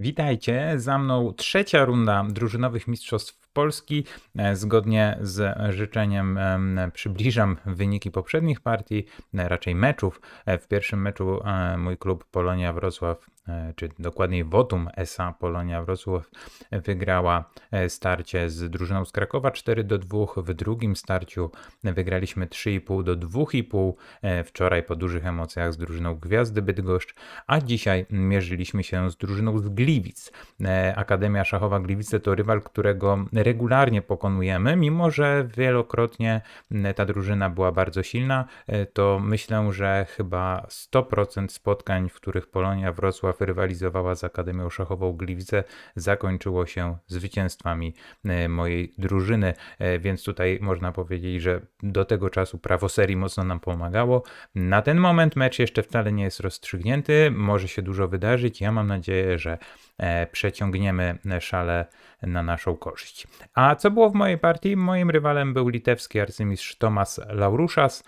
Witajcie, za mną trzecia runda drużynowych mistrzostw Polski. E, Zgodnie z życzeniem em, przybliżam wyniki poprzednich partii, e, raczej meczów. E, W pierwszym meczu mój klub Polonia Wrocław, czy dokładniej Wotum SA Polonia Wrocław wygrała starcie z drużyną z Krakowa 4 do 2. W drugim starciu wygraliśmy 3,5 do 2,5. E, Wczoraj po dużych emocjach z drużyną Gwiazdy Bydgoszcz, a dzisiaj mierzyliśmy się z drużyną z Gliwic. Akademia Szachowa Gliwice to rywal, którego regularnie pokonujemy, mimo że wielokrotnie ta drużyna była bardzo silna, e, to myślę, że chyba 100% spotkań, w których Polonia Wrocław rywalizowała z Akademią Szachową Gliwice, zakończyło się zwycięstwami e, mojej drużyny, e, więc tutaj można powiedzieć, że do tego czasu prawo serii mocno nam pomagało. Na ten moment mecz jeszcze wcale nie jest rozstrzygnięty, może się dużo wydarzyć. Ja mam nadzieję, że przeciągniemy szale na naszą korzyść. A co było w mojej partii? Moim rywalem był litewski arcymistrz Tomas Lauruszas.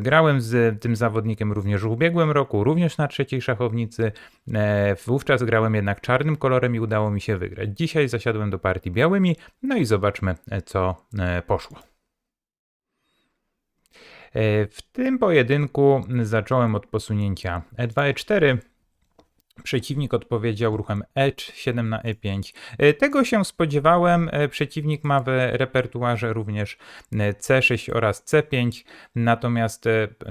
Grałem z tym zawodnikiem również w ubiegłym roku, również na trzeciej szachownicy. E, Wówczas grałem jednak czarnym kolorem i udało mi się wygrać. Dzisiaj zasiadłem do partii białymi, no i zobaczmy, e, co e, poszło. E, W tym pojedynku zacząłem od posunięcia E2, E4. Przeciwnik odpowiedział ruchem E7 na E5. E, Tego się spodziewałem. E, Przeciwnik ma w repertuarze również e, C6 oraz C5. Natomiast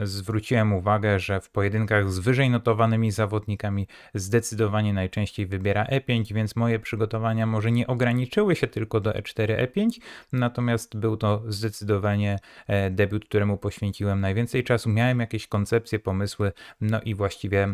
zwróciłem uwagę, że w pojedynkach z wyżej notowanymi zawodnikami zdecydowanie najczęściej wybiera E5, więc moje przygotowania może nie ograniczyły się tylko do E4, E5. Natomiast był to zdecydowanie debiut, któremu poświęciłem najwięcej czasu. Miałem jakieś koncepcje, pomysły, no i właściwie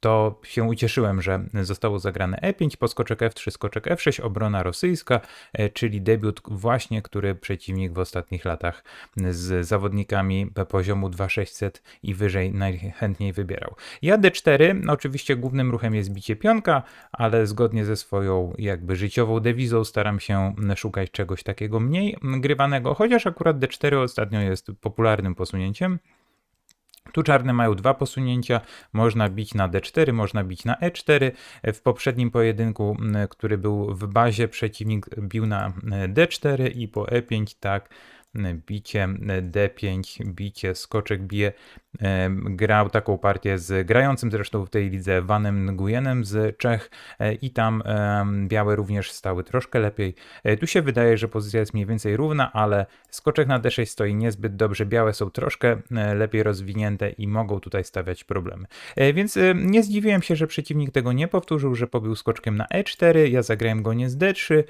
to się ucieszyłem, że zostało zagrane E5, poskoczek F3, skoczek F6, obrona rosyjska, e, czyli debiut właśnie, który przeciwnik w ostatnich latach z zawodnikami poziomu 2600 i wyżej najchętniej wybierał. Ja D4, oczywiście głównym ruchem jest bicie pionka, ale zgodnie ze swoją jakby życiową dewizą staram się szukać czegoś takiego mniej grywanego, chociaż akurat D4 ostatnio jest popularnym posunięciem. Tu czarne mają dwa posunięcia, można bić na D4, można bić na E4. W poprzednim pojedynku, który był w bazie, przeciwnik bił na m, D4 i po E5 tak bicie m, D5, bicie, skoczek bije. Em, Grał taką partię z grającym zresztą w tej lidze Vanem Nguyenem z Czech e, i tam białe również stały troszkę lepiej. E, Tu się wydaje, że pozycja jest mniej więcej równa, ale skoczek na D6 stoi niezbyt dobrze. Białe są troszkę e, lepiej rozwinięte i mogą tutaj stawiać problemy. E, Więc e, nie zdziwiłem się, że przeciwnik tego nie powtórzył, że pobił skoczkiem na E4. Ja zagrałem go nie z D3.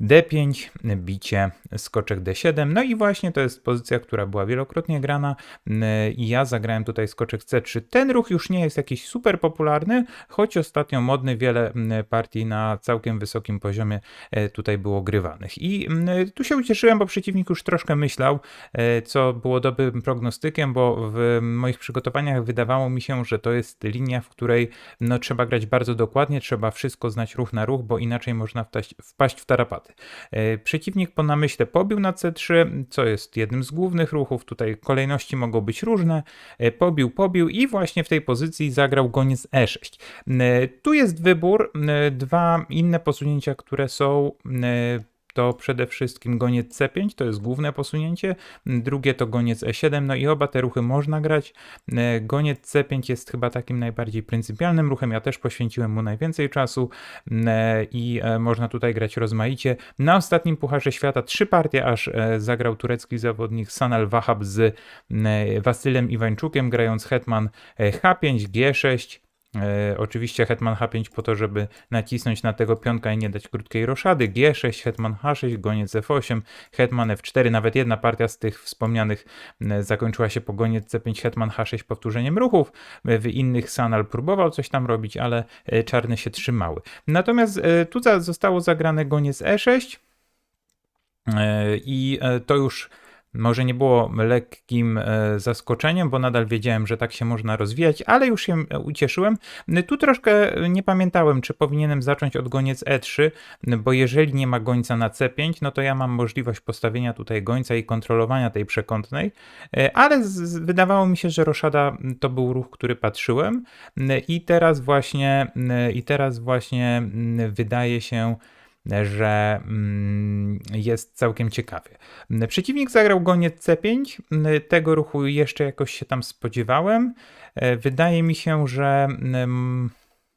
D5, bicie, skoczek D7. No i właśnie to jest pozycja, która była wielokrotnie grana m, i ja zagrałem tutaj skoczek C3. Ten ruch już nie jest jakiś super popularny, choć ostatnio modny, wiele m, partii na całkiem wysokim poziomie e, tutaj było grywanych. I m, tu się ucieszyłem, bo przeciwnik już troszkę myślał, e, co było dobrym prognostykiem, bo w moich przygotowaniach wydawało mi się, że to jest linia, w której no, trzeba grać bardzo dokładnie, trzeba wszystko znać ruch na ruch, bo inaczej można wpaść, w tarapaty. E, Przeciwnik po namyśle pobił na C3, co jest jednym z głównych ruchów. Tutaj kolejności mogą być różne. E, Pobił, pobił i właśnie w tej pozycji zagrał goniec E6. E, Tu jest wybór. Dwa inne posunięcia, które są to przede wszystkim goniec C5, to jest główne posunięcie, drugie to goniec E7, no i oba te ruchy można grać. E, Goniec C5 jest chyba takim najbardziej pryncypialnym ruchem, ja też poświęciłem mu najwięcej czasu e, i e, można tutaj grać rozmaicie. Na ostatnim Pucharze Świata trzy partie aż zagrał turecki zawodnik Sanal Wahab z e, Wasylem Iwańczukiem, grając hetman e, H5, G6, E, oczywiście hetman H5 po to, żeby nacisnąć na tego pionka i nie dać krótkiej roszady. G6, hetman H6, goniec F8, hetman F4. Nawet jedna partia z tych wspomnianych zakończyła się po goniec C5, hetman H6 powtórzeniem ruchów. E, W innych Sanal próbował coś tam robić, ale e, czarne się trzymały. Natomiast e, tu zostało zagrane goniec E6 e, i to już może nie było lekkim e, zaskoczeniem, bo nadal wiedziałem, że tak się można rozwijać, ale już się ucieszyłem. Tu troszkę nie pamiętałem, czy powinienem zacząć od goniec E3, bo jeżeli nie ma gońca na C5, no to ja mam możliwość postawienia tutaj gońca i kontrolowania tej przekątnej, e, ale wydawało mi się, że roszada to był ruch, który patrzyłem i teraz właśnie i teraz właśnie wydaje się, że mm, jest całkiem ciekawie. Przeciwnik zagrał goniec C5, tego ruchu jeszcze jakoś się tam spodziewałem. E, wydaje mi się, że mm,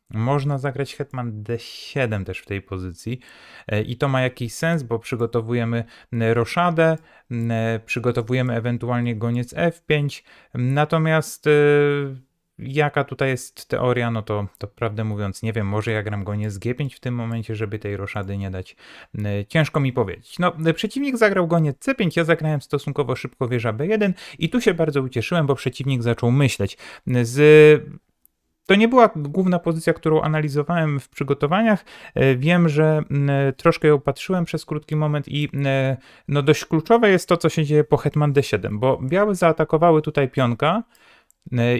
można zagrać hetman d7 też w tej pozycji e, i to ma jakiś sens, bo przygotowujemy roszadę, przygotowujemy ewentualnie goniec f5, natomiast e, Jaka tutaj jest teoria, no to, to prawdę mówiąc nie wiem, może ja gram go nie z G5 w tym momencie, żeby tej roszady nie dać. E, ciężko mi powiedzieć. No, e, przeciwnik zagrał goniec C5, ja zagrałem stosunkowo szybko wieża B1 i tu się bardzo ucieszyłem, bo przeciwnik zaczął myśleć. Z to nie była główna pozycja, którą analizowałem w przygotowaniach. E, wiem, że troszkę ją patrzyłem przez krótki moment i no dość kluczowe jest to, co się dzieje po hetman d7, bo białe zaatakowały tutaj pionka, E,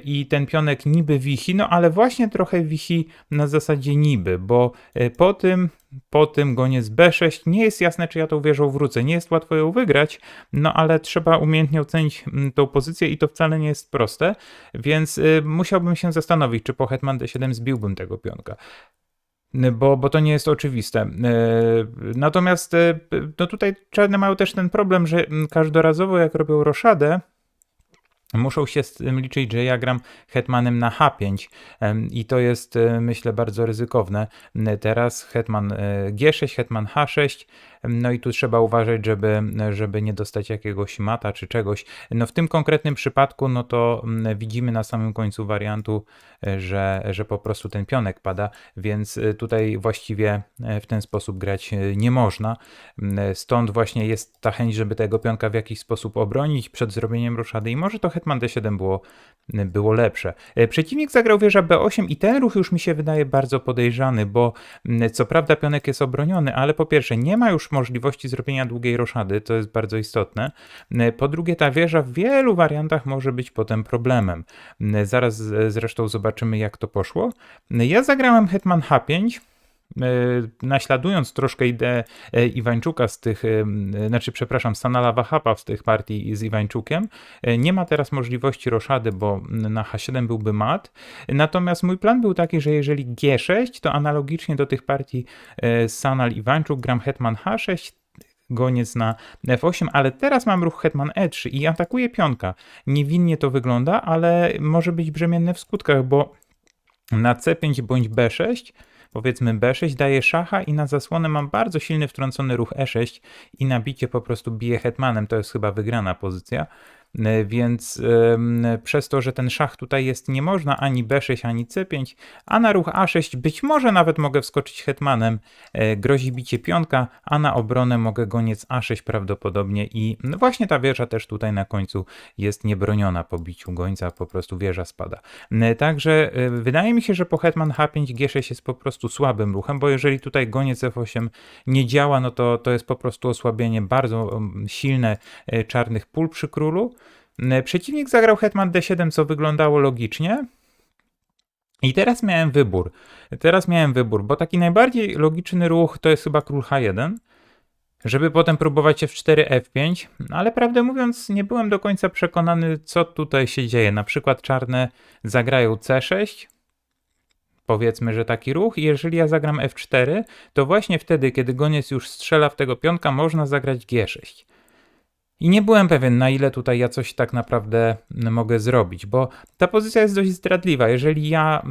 i ten pionek niby wichi, no ale właśnie trochę wichi na zasadzie niby, bo e, po tym, po tym goniec B6 nie jest jasne, czy ja tą wieżą wrócę. Nie jest łatwo ją wygrać, no ale trzeba umiejętnie ocenić mm, tą pozycję i to wcale nie jest proste, więc y, musiałbym się zastanowić, czy po hetman D7 zbiłbym tego pionka bo, bo to nie jest oczywiste. Natomiast no tutaj czarne mają też ten problem, że mm, każdorazowo jak robią roszadę, Muszą się z tym liczyć, że ja gram hetmanem na H5 i to jest e, myślę bardzo ryzykowne. Teraz hetman e, G6, hetman H6, no i tu trzeba uważać, żeby, żeby nie dostać jakiegoś mata czy czegoś. No w tym konkretnym przypadku, no to mm, widzimy na samym końcu wariantu, e, że, że po prostu ten pionek pada, więc e, tutaj właściwie e, w ten sposób grać nie można. Mm, stąd właśnie jest ta chęć, żeby tego pionka w jakiś sposób obronić przed zrobieniem roszady i może to hetman d7 było, było lepsze. Przeciwnik zagrał wieża b8 i ten ruch już mi się wydaje bardzo podejrzany, bo co prawda pionek jest obroniony, ale po pierwsze nie ma już możliwości zrobienia długiej roszady, to jest bardzo istotne. Po drugie, ta wieża w wielu wariantach może być potem problemem. Zaraz zresztą zobaczymy, jak to poszło. Ja zagrałem Hetman H5 e, naśladując troszkę ideę e, Iwańczuka z tych, e, znaczy przepraszam, Sanala Wahapa z tych partii z Iwańczukiem, nie ma teraz możliwości roszady, bo na H7 byłby mat. Natomiast mój plan był taki, że jeżeli G6, to analogicznie do tych partii Sanal Iwańczuk gram Hetman H6, goniec na f8, ale teraz mam ruch hetman e3 i atakuje pionka. Niewinnie to wygląda, ale może być brzemienne w skutkach, bo na c5 bądź b6 powiedzmy b6 daje szacha i na zasłonę mam bardzo silny wtrącony ruch e6 i nabicie po prostu bije hetmanem, to jest chyba wygrana pozycja. E, więc przez to, że ten szach tutaj jest, nie można ani b6, ani c5, a na ruch a6 być może nawet mogę wskoczyć hetmanem, e, grozi bicie pionka, a na obronę mogę goniec a6 prawdopodobnie i no właśnie ta wieża też tutaj na końcu jest niebroniona po biciu gońca, po prostu wieża spada. E, także wydaje mi się, że po hetman h5 g6 jest po prostu słabym ruchem, bo jeżeli tutaj goniec f8 nie działa, no to to jest po prostu osłabienie bardzo silne czarnych pól przy królu, przeciwnik zagrał hetman d7, co wyglądało logicznie. I teraz miałem wybór. Teraz miałem wybór, bo taki najbardziej logiczny ruch to jest chyba król h1, żeby potem próbować f4, f5, ale prawdę mówiąc nie byłem do końca przekonany, co tutaj się dzieje. Na przykład czarne zagrają c6, powiedzmy, że taki ruch. I jeżeli ja zagram f4, to właśnie wtedy, kiedy goniec już strzela w tego pionka, można zagrać g6. I nie byłem pewien, na ile tutaj ja coś tak naprawdę mogę zrobić, bo ta pozycja jest dość zdradliwa. Jeżeli ja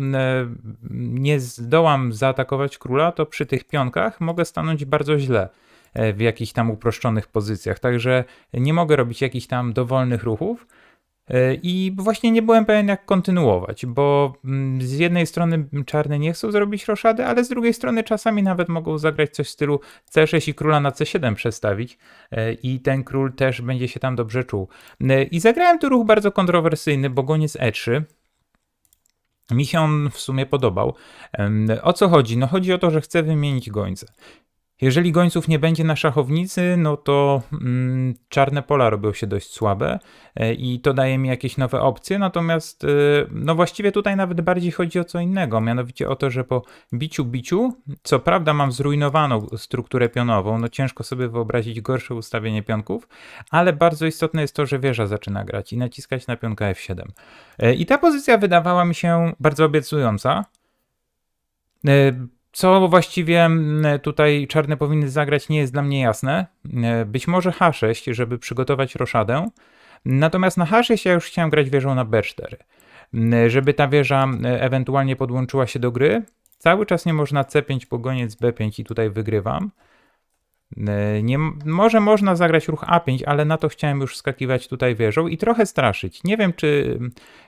nie zdołam zaatakować króla, to przy tych pionkach mogę stanąć bardzo źle e, w jakichś tam uproszczonych pozycjach. Także nie mogę robić jakichś tam dowolnych ruchów. E, I właśnie nie byłem pewien, jak kontynuować, bo mm, z jednej strony czarne nie chcą zrobić roszady, ale z drugiej strony czasami nawet mogą zagrać coś w stylu C6 i króla na C7 przestawić e, i ten król też będzie się tam dobrze czuł. E, I zagrałem tu ruch bardzo kontrowersyjny, bo goniec E3. Mi się on w sumie podobał. O co chodzi? No chodzi o to, że chcę wymienić gońca. Jeżeli gońców nie będzie na szachownicy, no to mm, czarne pola robią się dość słabe e, i to daje mi jakieś nowe opcje. Natomiast, e, no właściwie tutaj nawet bardziej chodzi o co innego, mianowicie o to, że po biciu biciu, co prawda mam zrujnowaną strukturę pionową, no ciężko sobie wyobrazić gorsze ustawienie pionków, ale bardzo istotne jest to, że wieża zaczyna grać i naciskać na pionka F7. E, I ta pozycja wydawała mi się bardzo obiecująca. Co właściwie mm, tutaj czarne powinny zagrać, nie jest dla mnie jasne. E, być może H6, żeby przygotować roszadę. Natomiast na H6 ja już chciałem grać wieżą na B4. Mm, żeby ta wieża e, ewentualnie podłączyła się do gry. Cały czas nie można C5 pogoniec B5 i tutaj wygrywam. E, nie, może można zagrać ruch A5, ale na to chciałem już skakiwać tutaj wieżą i trochę straszyć. Nie wiem, czy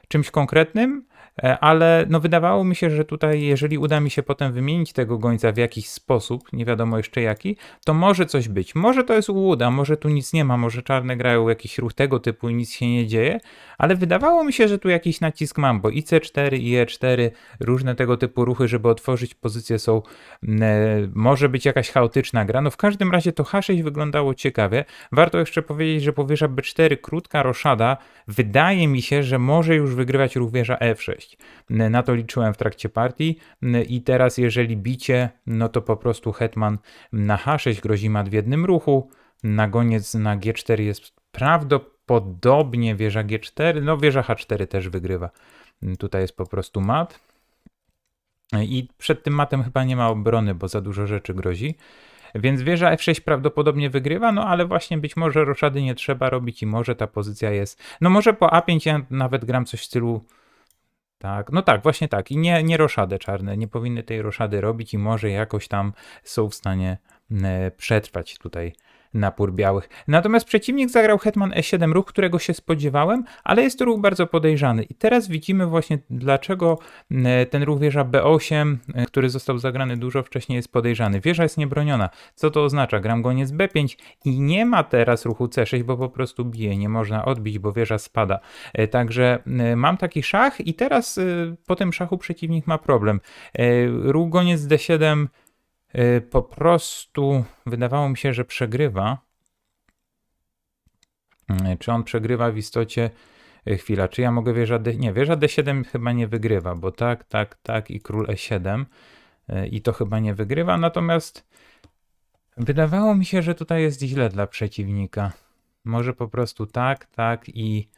czymś konkretnym, ale no wydawało mi się, że tutaj, jeżeli uda mi się potem wymienić tego gońca w jakiś sposób, nie wiadomo jeszcze jaki, to może coś być. Może to jest ułuda, może tu nic nie ma, może czarne grają jakiś ruch tego typu i nic się nie dzieje, ale wydawało mi się, że tu jakiś nacisk mam, bo i C4, i E4, różne tego typu ruchy, żeby otworzyć pozycję są, mm, e, może być jakaś chaotyczna gra. No w każdym razie to H6 wyglądało ciekawie. Warto jeszcze powiedzieć, że po wieża B4 krótka roszada, wydaje mi się, że może już wygrywać ruch wieża F6. Na to liczyłem w trakcie partii i teraz jeżeli bicie, no to po prostu hetman na H6 grozi mat w jednym ruchu, na goniec na G4 jest prawdopodobnie wieża G4, no wieża H4 też wygrywa. Tutaj jest po prostu mat. I przed tym matem chyba nie ma obrony, bo za dużo rzeczy grozi. Więc wieża F6 prawdopodobnie wygrywa, no ale właśnie być może roszady nie trzeba robić i może ta pozycja jest. No może po A5 ja nawet gram coś w stylu tak, no tak, właśnie tak. I nie, nie roszady czarne, nie powinny tej roszady robić i może jakoś tam są w stanie e, przetrwać tutaj napór białych. Natomiast przeciwnik zagrał hetman e7 ruch, którego się spodziewałem, ale jest to ruch bardzo podejrzany. I teraz widzimy właśnie dlaczego e, ten ruch wieża b8, e, który został zagrany dużo wcześniej jest podejrzany. Wieża jest niebroniona. Co to oznacza? Gram goniec b5 i nie ma teraz ruchu c6, bo po prostu bije. Nie można odbić, bo wieża spada. E, także mam taki szach i teraz po tym szachu przeciwnik ma problem. Ruch goniec d7 Y, po prostu wydawało mi się, że przegrywa. Y, czy on przegrywa w istocie? Y, chwila, czy ja mogę wieża D... Nie, wieża D7 chyba nie wygrywa, bo tak, tak, tak i król E7 i to chyba nie wygrywa, natomiast wydawało mi się, że tutaj jest źle dla przeciwnika. Może po prostu tak, tak i,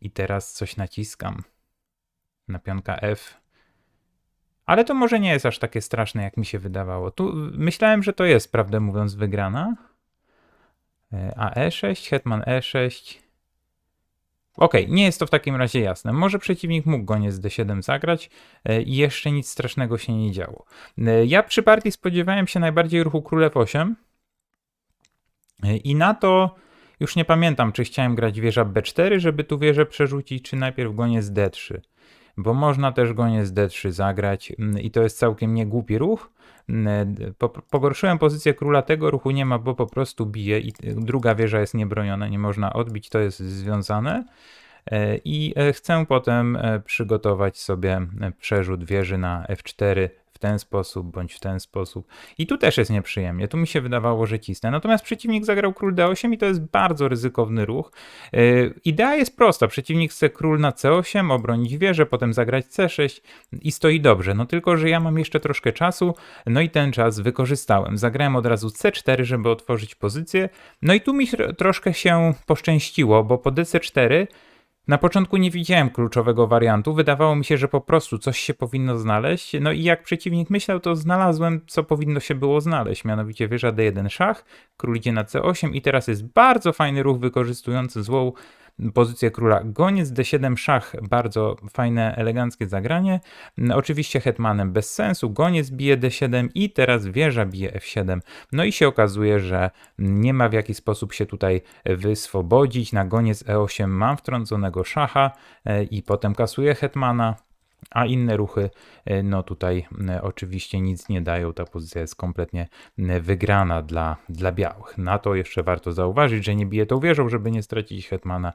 i teraz coś naciskam na pionka F. Ale to może nie jest aż takie straszne, jak mi się wydawało. Tu myślałem, że to jest, prawdę mówiąc, wygrana. E, a E6, hetman E6. Ok, nie jest to w takim razie jasne. Może przeciwnik mógł goniec D7 zagrać e, i jeszcze nic strasznego się nie działo. E, ja przy partii spodziewałem się najbardziej ruchu królew 8 i na to już nie pamiętam, czy chciałem grać wieża B4, żeby tu wieżę przerzucić, czy najpierw goniec D3 bo można też goniec D3 zagrać mm, i to jest całkiem niegłupi ruch. Mm, pogorszyłem pozycję króla, tego ruchu nie ma, bo po prostu bije i druga wieża jest niebroniona, nie można odbić, to jest związane. E, I e, chcę potem e, przygotować sobie przerzut wieży na F4 ten sposób bądź w ten sposób. I tu też jest nieprzyjemnie. Tu mi się wydawało, że cisnę. Natomiast przeciwnik zagrał król d8 i to jest bardzo ryzykowny ruch. Yy, idea jest prosta. Przeciwnik chce król na c8, obronić wieżę, potem zagrać c6 i stoi dobrze. No tylko, że ja mam jeszcze troszkę czasu, no i ten czas wykorzystałem. Zagrałem od razu c4, żeby otworzyć pozycję. No i tu mi troszkę się poszczęściło, bo po dc4 na początku nie widziałem kluczowego wariantu, wydawało mi się, że po prostu coś się powinno znaleźć. No i jak przeciwnik myślał, to znalazłem, co powinno się było znaleźć, mianowicie wieża d1 szach, król idzie na c8 i teraz jest bardzo fajny ruch wykorzystujący złą pozycję króla. Goniec d7 szach, bardzo fajne, eleganckie zagranie. Oczywiście hetmanem bez sensu, goniec bije d7 i teraz wieża bije f7. No i się okazuje, że nie ma w jaki sposób się tutaj wyswobodzić. Na goniec e8 mam wtrąconego szacha e, i potem kasuję hetmana a inne ruchy, e, no tutaj e, oczywiście nic nie dają, ta pozycja jest kompletnie e, wygrana dla, dla białych. Na to jeszcze warto zauważyć, że nie bije tą wieżą, żeby nie stracić hetmana,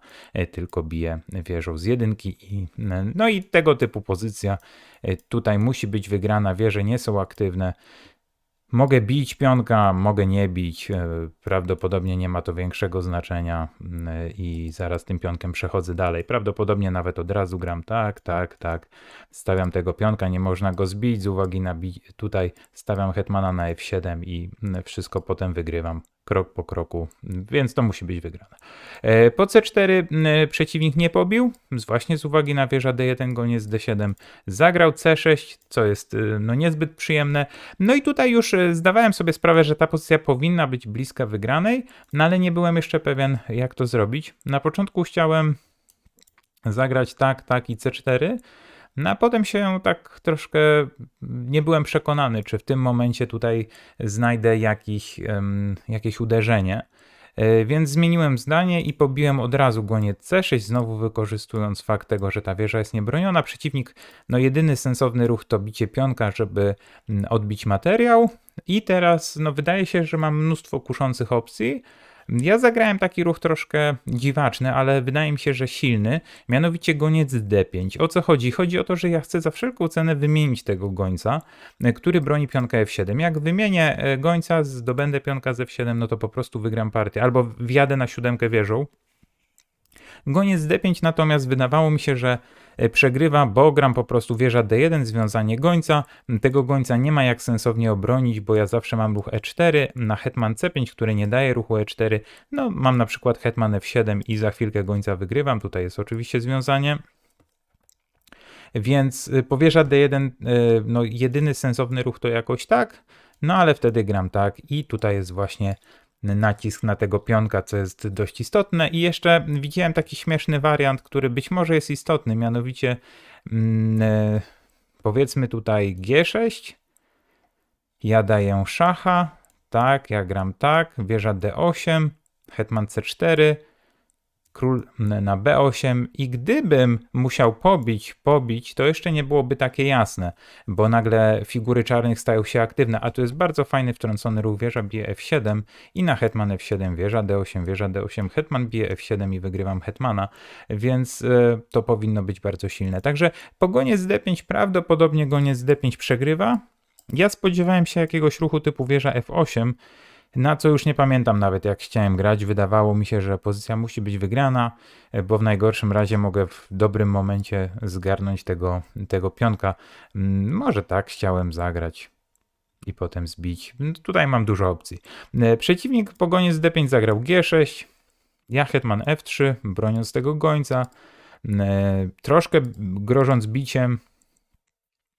tylko bije wieżą z jedynki i no i tego typu pozycja tutaj musi być wygrana, wieże nie są aktywne, Mogę bić pionka, mogę nie bić. e, Prawdopodobnie nie ma to większego znaczenia mm, i zaraz tym pionkiem przechodzę dalej. Prawdopodobnie nawet od razu gram tak, tak, tak. Stawiam tego pionka, nie można go zbić z uwagi na bi- tutaj stawiam hetmana na f7 i mm, wszystko potem wygrywam krok po kroku, więc to musi być wygrane. E, Po c4 mm, przeciwnik nie pobił, właśnie z uwagi na wieża d1, goniec d7. Zagrał c6, co jest y, no niezbyt przyjemne. No i tutaj już e, zdawałem sobie sprawę, że ta pozycja powinna być bliska wygranej, no ale nie byłem jeszcze pewien, jak to zrobić. Na początku chciałem zagrać tak, tak i c4, no a potem się tak troszkę nie byłem przekonany, czy w tym momencie tutaj znajdę jakiś, em, jakieś uderzenie. E, Więc zmieniłem zdanie i pobiłem od razu goniec C6, znowu wykorzystując fakt tego, że ta wieża jest niebroniona. Przeciwnik, no jedyny sensowny ruch to bicie pionka, żeby mm, odbić materiał. I teraz, no wydaje się, że mam mnóstwo kuszących opcji. Ja zagrałem taki ruch troszkę dziwaczny, ale wydaje mi się, że silny, mianowicie goniec D5. O co chodzi? Chodzi o to, że ja chcę za wszelką cenę wymienić tego gońca, e, który broni pionka F7. Jak wymienię e, gońca, zdobędę pionka z F7, no to po prostu wygram partię, albo wjadę na siódemkę wieżą. Goniec D5 natomiast wydawało mi się, że przegrywa, bo gram po prostu wieża D1, związanie gońca. Tego gońca nie ma jak sensownie obronić, bo ja zawsze mam ruch E4 na hetman C5, który nie daje ruchu E4. No, mam na przykład hetman F7 i za chwilkę gońca wygrywam. Tutaj jest oczywiście związanie. Więc y, po wieża D1, y, no jedyny sensowny ruch to jakoś tak, no ale wtedy gram tak i tutaj jest właśnie nacisk na tego pionka, co jest dość istotne. I jeszcze widziałem taki śmieszny wariant, który być może jest istotny, mianowicie mm, e, powiedzmy tutaj G6, ja daję szacha, tak, ja gram tak, wieża D8, hetman C4, król na B8 i gdybym musiał pobić, pobić, to jeszcze nie byłoby takie jasne, bo nagle figury czarnych stają się aktywne, a tu jest bardzo fajny wtrącony ruch wieża bije F7 i na hetman F7 wieża D8, wieża D8, hetman bije F7 i wygrywam hetmana, więc e, to powinno być bardzo silne. Także po goniec D5 prawdopodobnie goniec D5 przegrywa. Ja spodziewałem się jakiegoś ruchu typu wieża F8, na co już nie pamiętam nawet jak chciałem grać. Wydawało mi się, że pozycja musi być wygrana, e, bo w najgorszym razie mogę w dobrym momencie zgarnąć tego, tego pionka. Mm, Może tak chciałem zagrać i potem zbić. No, Tutaj mam dużo opcji. E, Przeciwnik po goniec D5 zagrał G6, ja hetman F3, broniąc tego gońca, e, troszkę grożąc biciem.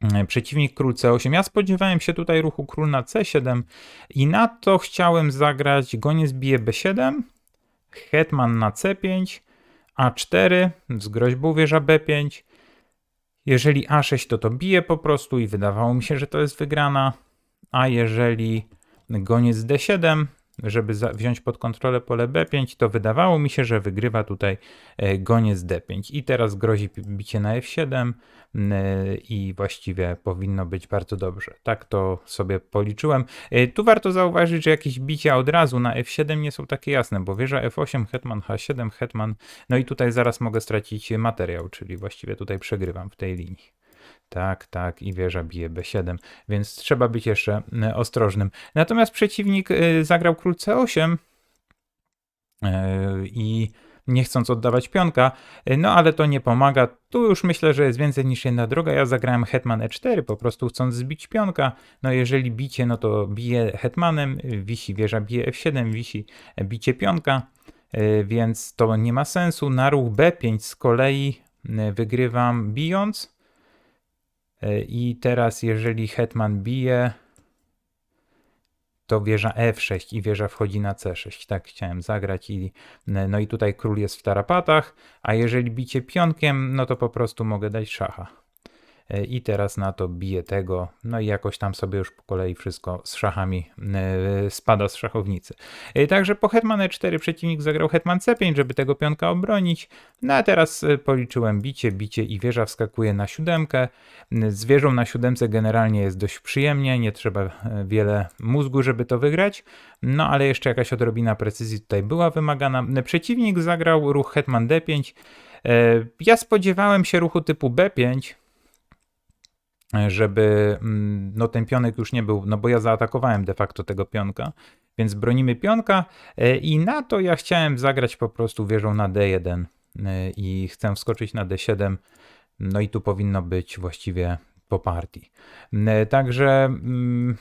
E, Przeciwnik król C8. Ja spodziewałem się tutaj ruchu król na C7 i na to chciałem zagrać goniec bije B7, hetman na C5, A4 z groźbą wieża B5. Jeżeli A6 to to bije po prostu i wydawało mi się, że to jest wygrana. A jeżeli goniec D7, żeby wziąć pod kontrolę pole B5, to wydawało mi się, że wygrywa tutaj e, goniec D5. I teraz grozi bicie na F7 n- i właściwie powinno być bardzo dobrze. Tak to sobie policzyłem. E, Tu warto zauważyć, że jakieś bicia od razu na F7 nie są takie jasne, bo wieża F8, hetman H7, hetman, no i tutaj zaraz mogę stracić materiał, czyli właściwie tutaj przegrywam w tej linii. Tak, tak, i wieża bije B7, więc trzeba być jeszcze ostrożnym. Natomiast przeciwnik e, zagrał król C8 e, i nie chcąc oddawać pionka, e, no ale to nie pomaga. Tu już myślę, że jest więcej niż jedna droga. Ja zagrałem hetman E4, po prostu chcąc zbić pionka. No jeżeli bicie, no to bije hetmanem, wisi wieża bije F7, wisi bicie pionka, więc to nie ma sensu. Na ruch B5 z kolei wygrywam bijąc. E, I teraz, jeżeli hetman bije, to wieża F6 i wieża wchodzi na C6. Tak chciałem zagrać. I, no i tutaj król jest w tarapatach, a jeżeli bicie pionkiem, no to po prostu mogę dać szacha. E, I teraz na to bije tego, no i jakoś tam sobie już po kolei wszystko z szachami e, spada z szachownicy. E, Także po hetman E4 przeciwnik zagrał hetman C5, żeby tego pionka obronić. No a teraz policzyłem bicie, bicie i wieża wskakuje na siódemkę. Z wieżą na siódemce generalnie jest dość przyjemnie, nie trzeba wiele mózgu, żeby to wygrać. No ale jeszcze jakaś odrobina precyzji tutaj była wymagana. Przeciwnik zagrał ruch hetman D5. E, Ja spodziewałem się ruchu typu B5, żeby mm, no, ten pionek już nie był, no bo ja zaatakowałem de facto tego pionka, więc bronimy pionka e, i na to ja chciałem zagrać po prostu wieżą na D1 e, i chcę wskoczyć na D7, no i tu powinno być właściwie po partii. E, także mm,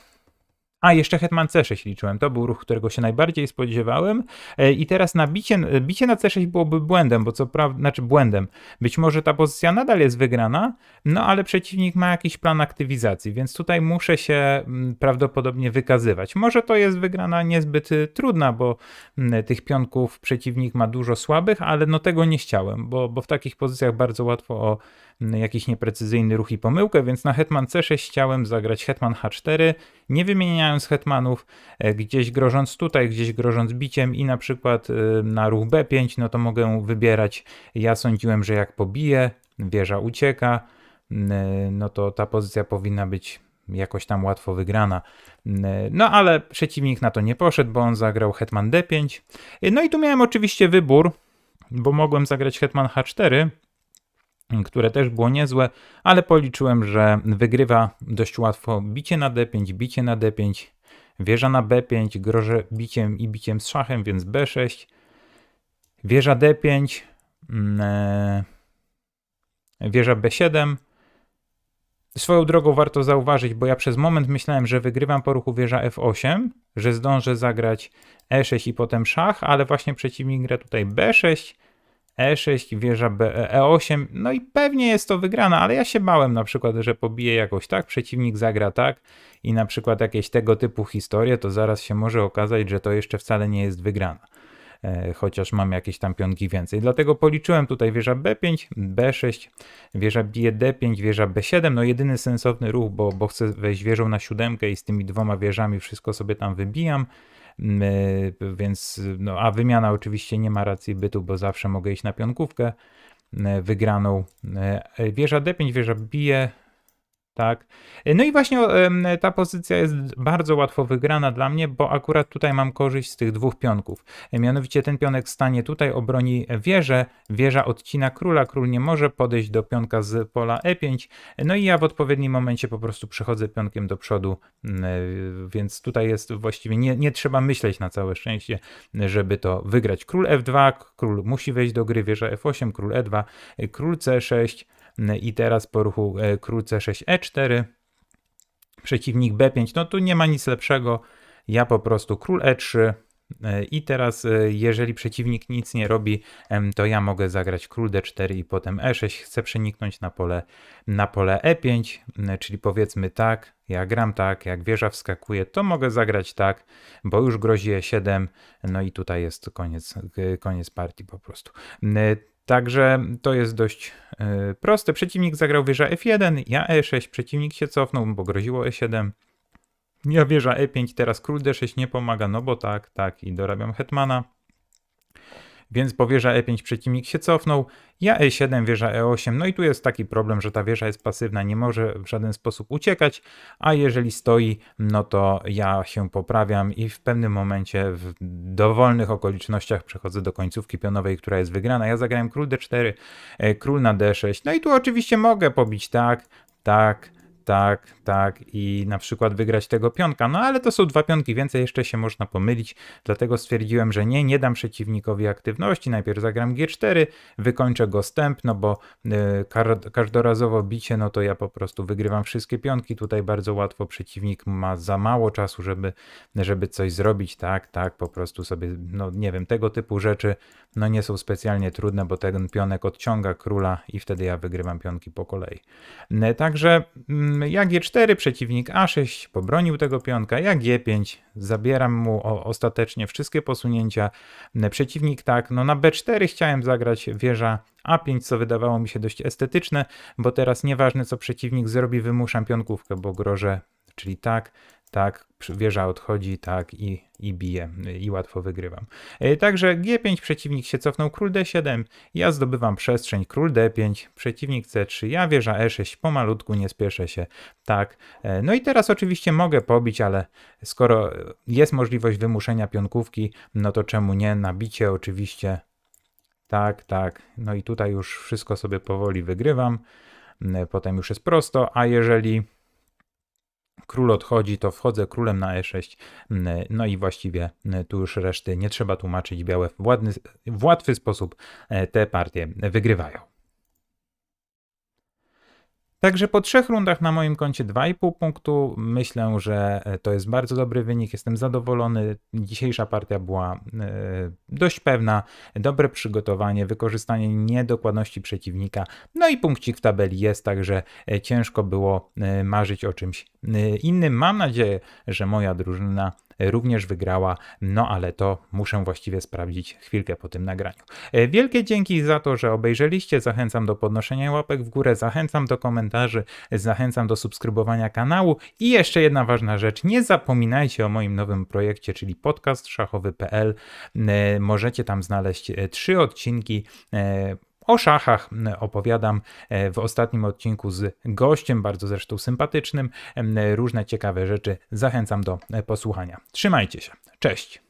a, jeszcze Hetman C6 liczyłem. To był ruch, którego się najbardziej spodziewałem. E, I teraz na bicie, bicie na C6 byłoby błędem, bo co prawda, znaczy błędem. Być może ta pozycja nadal jest wygrana, no ale przeciwnik ma jakiś plan aktywizacji, więc tutaj muszę się mm, prawdopodobnie wykazywać. Może to jest wygrana niezbyt y, trudna, bo mm, tych pionków przeciwnik ma dużo słabych, ale no tego nie chciałem, bo, bo w takich pozycjach bardzo łatwo o jakiś nieprecyzyjny ruch i pomyłkę, więc na hetman c6 chciałem zagrać hetman h4, nie wymieniając hetmanów, e, gdzieś grożąc tutaj, gdzieś grożąc biciem i na przykład e, na ruch b5, no to mogę wybierać, ja sądziłem, że jak pobiję, wieża ucieka, e, no to ta pozycja powinna być jakoś tam łatwo wygrana. No ale przeciwnik na to nie poszedł, bo on zagrał hetman d5. No i tu miałem oczywiście wybór, bo mogłem zagrać hetman h4, które też było niezłe, ale policzyłem, że wygrywa dość łatwo bicie na d5, bicie na d5, wieża na b5, grożę biciem i biciem z szachem, więc b6, wieża d5, mm, e, wieża b7. Swoją drogą warto zauważyć, bo ja przez moment myślałem, że wygrywam po ruchu wieża f8, że zdążę zagrać e6 i potem szach, ale właśnie przeciwnik gra tutaj b6, e6, wieża B, E8, no i pewnie jest to wygrana, ale ja się bałem na przykład, że pobije jakoś tak, przeciwnik zagra tak i na przykład jakieś tego typu historie, to zaraz się może okazać, że to jeszcze wcale nie jest wygrana. E, chociaż mam jakieś tam pionki więcej. Dlatego policzyłem tutaj wieża B5, B6, wieża bije D5, wieża B7, no jedyny sensowny ruch, bo, bo chcę wejść wieżą na siódemkę i z tymi dwoma wieżami wszystko sobie tam wybijam. Więc, no, a wymiana oczywiście nie ma racji bytu, bo zawsze mogę iść na pionkówkę wygraną. E, wieża D5, wieża bije, tak. No i właśnie ta pozycja jest bardzo łatwo wygrana dla mnie, bo akurat tutaj mam korzyść z tych dwóch pionków. Mianowicie ten pionek stanie tutaj, obroni wieżę, wieża odcina króla, król nie może podejść do pionka z pola e5, no i ja w odpowiednim momencie po prostu przechodzę pionkiem do przodu, więc tutaj jest właściwie, nie, nie trzeba myśleć na całe szczęście, żeby to wygrać. Król f2, król musi wejść do gry, wieża f8, król e2, król c6, i teraz po ruchu e, król c6, e4, przeciwnik b5, no tu nie ma nic lepszego, ja po prostu król e3, e, i teraz, e, jeżeli przeciwnik nic nie robi, to ja mogę zagrać król d4 i potem e6. Chcę przeniknąć na pole, na pole e5, czyli powiedzmy tak, ja gram tak, jak wieża wskakuje, to mogę zagrać tak, bo już grozi e7, no i tutaj jest koniec, koniec partii po prostu. Także to jest dość yy, proste. Przeciwnik zagrał wieża F1, ja E6, przeciwnik się cofnął, bo groziło E7. Ja wieża E5, teraz król D6 nie pomaga, no bo tak, tak i dorabiam hetmana. Więc po wieża E5 przeciwnik się cofnął, ja E7, wieża E8, no i tu jest taki problem, że ta wieża jest pasywna, nie może w żaden sposób uciekać, a jeżeli stoi, no to ja się poprawiam i w pewnym momencie w dowolnych okolicznościach przechodzę do końcówki pionowej, która jest wygrana. Ja zagrałem król D4, e, król na D6, no i tu oczywiście mogę pobić. Tak, tak, tak, tak i na przykład wygrać tego pionka. No ale to są dwa pionki, więcej jeszcze się można pomylić, dlatego stwierdziłem, że nie, nie dam przeciwnikowi aktywności. Najpierw zagram G4, wykończę go stęp, no bo y, każdorazowo bicie, no to ja po prostu wygrywam wszystkie pionki. Tutaj bardzo łatwo przeciwnik ma za mało czasu, żeby, żeby coś zrobić. Tak, tak, po prostu sobie, no nie wiem, tego typu rzeczy no nie są specjalnie trudne, bo ten pionek odciąga króla i wtedy ja wygrywam pionki po kolei. Także mm, jak G4, przeciwnik A6 pobronił tego pionka, jak G5 zabieram mu o, ostatecznie wszystkie posunięcia. Przeciwnik tak, no na B4 chciałem zagrać wieża A5, co wydawało mi się dość estetyczne, bo teraz nieważne co przeciwnik zrobi, wymuszam pionkówkę, bo grożę, czyli tak, tak, wieża odchodzi, tak i, i bije i łatwo wygrywam. E, także G5, przeciwnik się cofnął, król D7, ja zdobywam przestrzeń, król D5, przeciwnik C3, ja wieża E6, pomalutku, nie spieszę się, tak. E, no i teraz oczywiście mogę pobić, ale skoro jest możliwość wymuszenia pionkówki, no to czemu nie, nabicie oczywiście, tak, tak, no i tutaj już wszystko sobie powoli wygrywam. m, potem już jest prosto, a jeżeli król odchodzi, to wchodzę królem na e6, m, no i właściwie m, tu już reszty nie trzeba tłumaczyć, białe w, ładny, w łatwy sposób e, te partie wygrywają. Także po trzech rundach na moim koncie 2,5 punktu. Myślę, że e, to jest bardzo dobry wynik. Jestem zadowolony. Dzisiejsza partia była e, dość pewna. Dobre przygotowanie, wykorzystanie niedokładności przeciwnika. No i punkcik w tabeli jest, także e, ciężko było marzyć o czymś innym. Mam nadzieję, że moja drużyna również wygrała, no ale to muszę właściwie sprawdzić chwilkę po tym nagraniu. E, Wielkie dzięki za to, że obejrzeliście. Zachęcam do podnoszenia łapek w górę, zachęcam do komentarzy, zachęcam do subskrybowania kanału i jeszcze jedna ważna rzecz, nie zapominajcie o moim nowym projekcie, czyli podcast szachowy.pl. E, Możecie tam znaleźć e, trzy odcinki o szachach m, opowiadam e, w ostatnim odcinku z gościem, bardzo zresztą sympatycznym. Em, Różne ciekawe rzeczy. Zachęcam do e, posłuchania. Trzymajcie się. Cześć.